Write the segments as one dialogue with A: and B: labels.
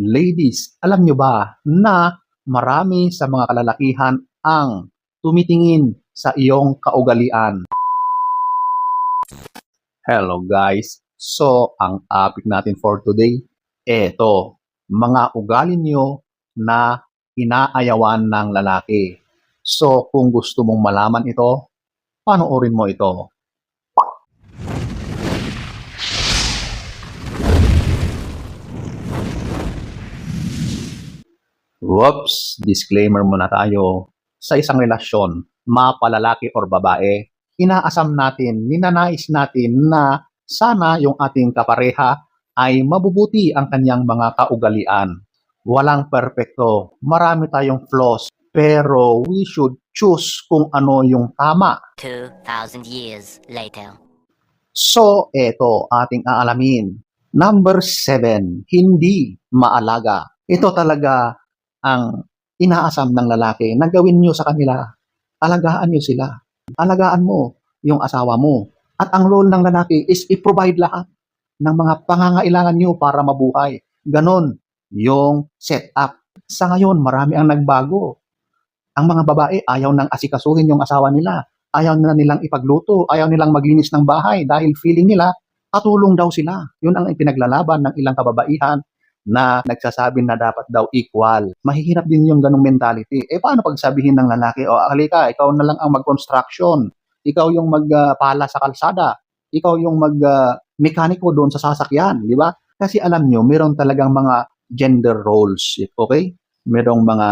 A: Ladies, alam nyo ba na marami sa mga kalalakihan ang tumitingin sa iyong kaugalian? Hello guys! So, ang topic natin for today, eto, mga ugali nyo na inaayawan ng lalaki. So, kung gusto mong malaman ito, panoorin mo ito. Whoops, disclaimer muna tayo. Sa isang relasyon, mapalalaki or babae, inaasam natin, ninanais natin na sana yung ating kapareha ay mabubuti ang kanyang mga kaugalian. Walang perpekto, marami tayong flaws, pero we should choose kung ano yung tama
B: 2,000 years later.
A: So, eto ating aalamin. Number seven, hindi maalaga. Ito talaga ang inaasam ng lalaki na gawin nyo sa kanila. Alagaan nyo sila. Alagaan mo yung asawa mo. At ang role ng lalaki is i-provide lahat ng mga pangangailangan nyo para mabuhay. Ganon yung setup. Sa ngayon, marami ang nagbago. Ang mga babae ayaw nang asikasuhin yung asawa nila ayaw na nilang ipagluto, ayaw nilang maglinis ng bahay dahil feeling nila katulong daw sila. Yun ang ipinaglalaban ng ilang kababaihan na nagsasabi na dapat daw equal. Mahihirap din yung ganong mentality. Eh paano pagsabihin ng lalaki, o halika, ikaw na lang ang mag-construction, ikaw yung magpala sa kalsada, ikaw yung mag-mekaniko doon sa sasakyan, di ba? Kasi alam nyo, meron talagang mga gender roles, okay? Merong mga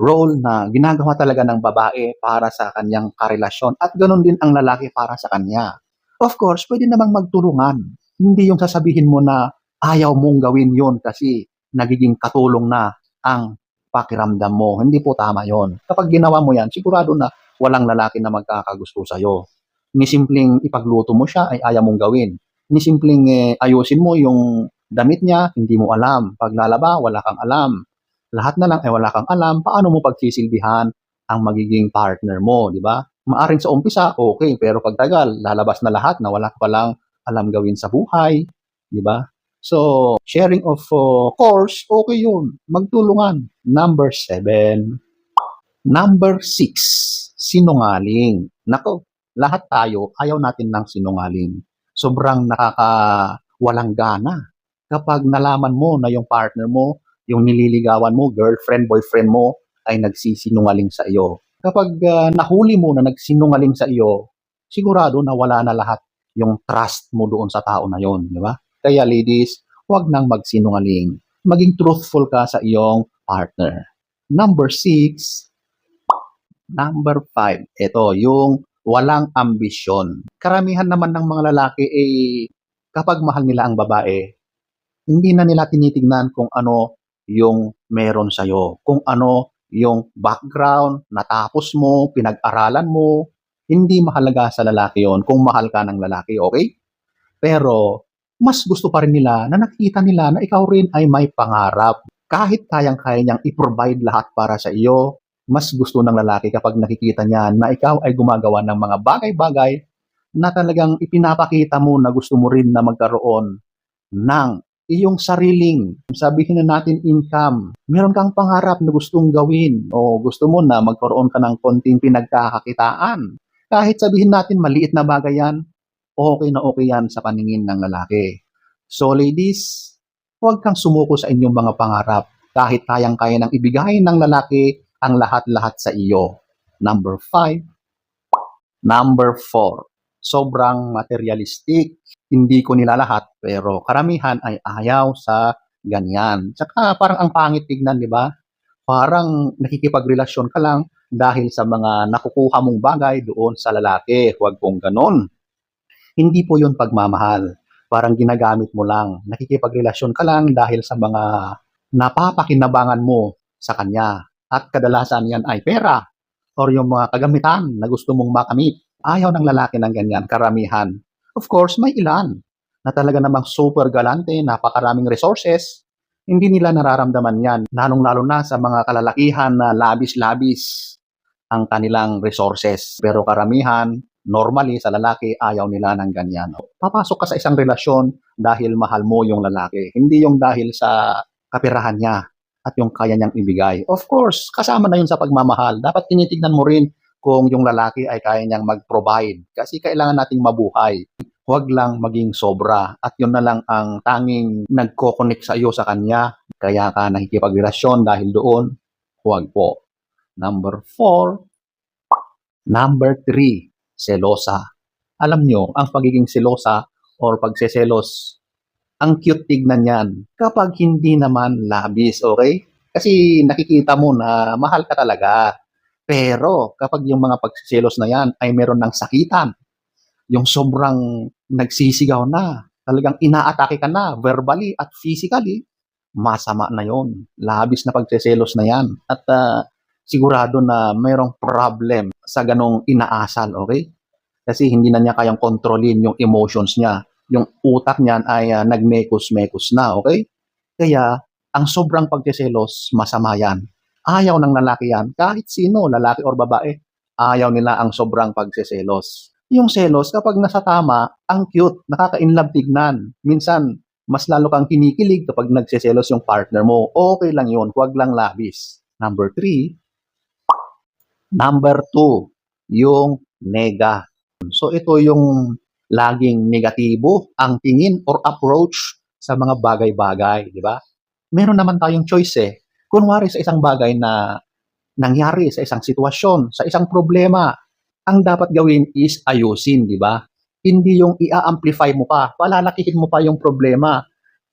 A: role na ginagawa talaga ng babae para sa kanyang karelasyon at ganoon din ang lalaki para sa kanya. Of course, pwede namang magtulungan. Hindi yung sasabihin mo na ayaw mong gawin yon kasi nagiging katulong na ang pakiramdam mo. Hindi po tama yon. Kapag ginawa mo yan, sigurado na walang lalaki na magkakagusto sa'yo. Ni simpleng ipagluto mo siya ay ayaw mong gawin. Ni simpleng eh, ayusin mo yung damit niya, hindi mo alam. Paglalaba, wala kang alam lahat na lang ay wala kang alam, paano mo pagsisilbihan ang magiging partner mo, di ba? Maaring sa umpisa, okay, pero pagtagal, lalabas na lahat na wala ka palang alam gawin sa buhay, di ba? So, sharing of uh, course, okay yun. Magtulungan. Number seven. Number six, sinungaling. Nako, lahat tayo, ayaw natin ng sinungaling. Sobrang nakakawalang gana. Kapag nalaman mo na yung partner mo yung nililigawan mo, girlfriend, boyfriend mo, ay nagsisinungaling sa iyo. Kapag uh, nahuli mo na nagsinungaling sa iyo, sigurado na wala na lahat yung trust mo doon sa tao na yon, di ba? Kaya ladies, huwag nang magsinungaling. Maging truthful ka sa iyong partner. Number six, number five, ito, yung walang ambisyon. Karamihan naman ng mga lalaki ay kapag mahal nila ang babae, hindi na nila tinitignan kung ano yung meron sa'yo. Kung ano yung background, natapos mo, pinag-aralan mo, hindi mahalaga sa lalaki yon kung mahal ka ng lalaki, okay? Pero, mas gusto pa rin nila na nakita nila na ikaw rin ay may pangarap. Kahit kayang-kaya niyang i-provide lahat para sa iyo, mas gusto ng lalaki kapag nakikita niya na ikaw ay gumagawa ng mga bagay-bagay na talagang ipinapakita mo na gusto mo rin na magkaroon ng iyong sariling, sabihin na natin income, meron kang pangarap na gustong gawin o gusto mo na magkaroon ka ng konting pinagkakakitaan. Kahit sabihin natin maliit na bagay yan, okay na okay yan sa paningin ng lalaki. So ladies, huwag kang sumuko sa inyong mga pangarap kahit kayang-kaya nang ibigay ng lalaki ang lahat-lahat sa iyo. Number five. Number four, sobrang materialistic hindi ko nila lahat, pero karamihan ay ayaw sa ganyan. Tsaka parang ang pangit tignan, di ba? Parang nakikipagrelasyon ka lang dahil sa mga nakukuha mong bagay doon sa lalaki. Huwag pong ganon. Hindi po yun pagmamahal. Parang ginagamit mo lang. Nakikipagrelasyon ka lang dahil sa mga napapakinabangan mo sa kanya. At kadalasan yan ay pera or yung mga kagamitan na gusto mong makamit. Ayaw ng lalaki ng ganyan, karamihan. Of course, may ilan na talaga namang super galante, napakaraming resources. Hindi nila nararamdaman yan, lalong-lalo na sa mga kalalakihan na labis-labis ang kanilang resources. Pero karamihan, normally sa lalaki, ayaw nila ng ganyan. Papasok ka sa isang relasyon dahil mahal mo yung lalaki. Hindi yung dahil sa kapirahan niya at yung kaya niyang ibigay. Of course, kasama na yun sa pagmamahal. Dapat tinitignan mo rin kung yung lalaki ay kaya niyang mag-provide. Kasi kailangan nating mabuhay. Huwag lang maging sobra. At yun na lang ang tanging nagko-connect sa iyo sa kanya. Kaya ka nakikipagrelasyon dahil doon. Huwag po. Number four. Number three, selosa. Alam nyo, ang pagiging selosa or pagseselos, ang cute tignan yan kapag hindi naman labis, okay? Kasi nakikita mo na mahal ka talaga. Pero kapag yung mga pagseselos na yan ay meron ng sakitan, yung sobrang nagsisigaw na, talagang inaatake ka na verbally at physically, masama na yon. Labis na pagseselos na yan. At ah, sigurado na mayroong problem sa ganong inaasal, okay? Kasi hindi na niya kayang kontrolin yung emotions niya. Yung utak niyan ay ah, nagmekos-mekos na, okay? Kaya, ang sobrang pagseselos, masama yan. Ayaw ng lalaki yan, kahit sino, lalaki or babae, ayaw nila ang sobrang pagseselos. Yung selos, kapag nasa tama, ang cute, nakaka-inlove tignan. Minsan, mas lalo kang kinikilig kapag nagseselos yung partner mo. Okay lang yun, huwag lang labis. Number three, number two, yung nega. So ito yung laging negatibo ang tingin or approach sa mga bagay-bagay, di ba? Meron naman tayong choice eh. Kunwari sa isang bagay na nangyari sa isang sitwasyon, sa isang problema, ang dapat gawin is ayusin, di ba? Hindi yung i-amplify mo pa, palalakihin mo pa yung problema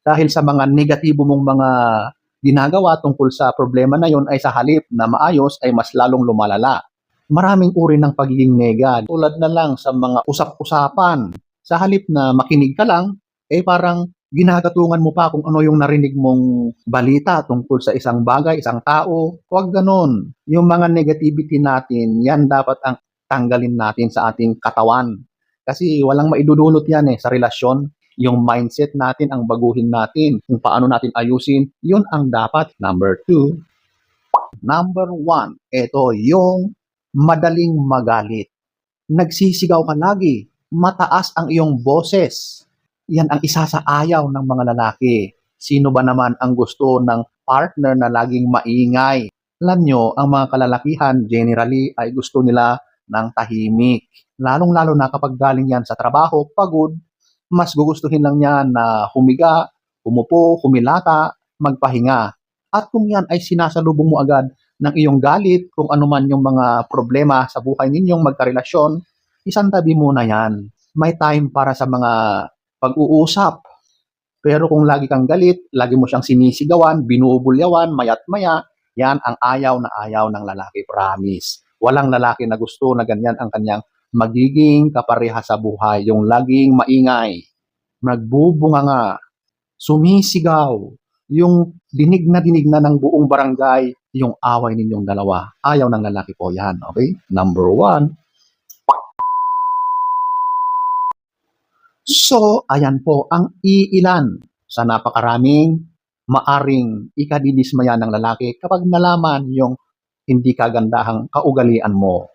A: dahil sa mga negatibo mong mga ginagawa tungkol sa problema na yon ay sa halip na maayos ay mas lalong lumalala. Maraming uri ng pagiging nega. Tulad na lang sa mga usap-usapan. Sa halip na makinig ka lang, eh parang ginagatungan mo pa kung ano yung narinig mong balita tungkol sa isang bagay, isang tao. Huwag ganon. Yung mga negativity natin, yan dapat ang tanggalin natin sa ating katawan. Kasi walang maidudulot yan eh sa relasyon. Yung mindset natin ang baguhin natin. Kung paano natin ayusin, yun ang dapat. Number two. Number one, ito yung madaling magalit. Nagsisigaw ka lagi. Mataas ang iyong boses. Yan ang isa sa ayaw ng mga lalaki. Sino ba naman ang gusto ng partner na laging maingay? Alam nyo, ang mga kalalakihan generally ay gusto nila ng tahimik. Lalong-lalo na kapag galing yan sa trabaho, pagod, mas gugustuhin lang niya na humiga, umupo, humilata, magpahinga. At kung yan ay sinasalubong mo agad ng iyong galit, kung ano man yung mga problema sa buhay ninyong magkarelasyon, isang tabi muna yan. May time para sa mga pag-uusap. Pero kung lagi kang galit, lagi mo siyang sinisigawan, binubulyawan, mayat maya, yan ang ayaw na ayaw ng lalaki, promise. Walang lalaki na gusto na ganyan ang kanyang magiging kapareha sa buhay, yung laging maingay, nagbubunga nga, sumisigaw, yung dinig na dinig na ng buong barangay, yung away ninyong dalawa. Ayaw ng lalaki po yan, okay? Number one. So, ayan po ang iilan sa napakaraming maaring ikadidismaya ng lalaki kapag nalaman yung hindi kagandahang kaugalian mo.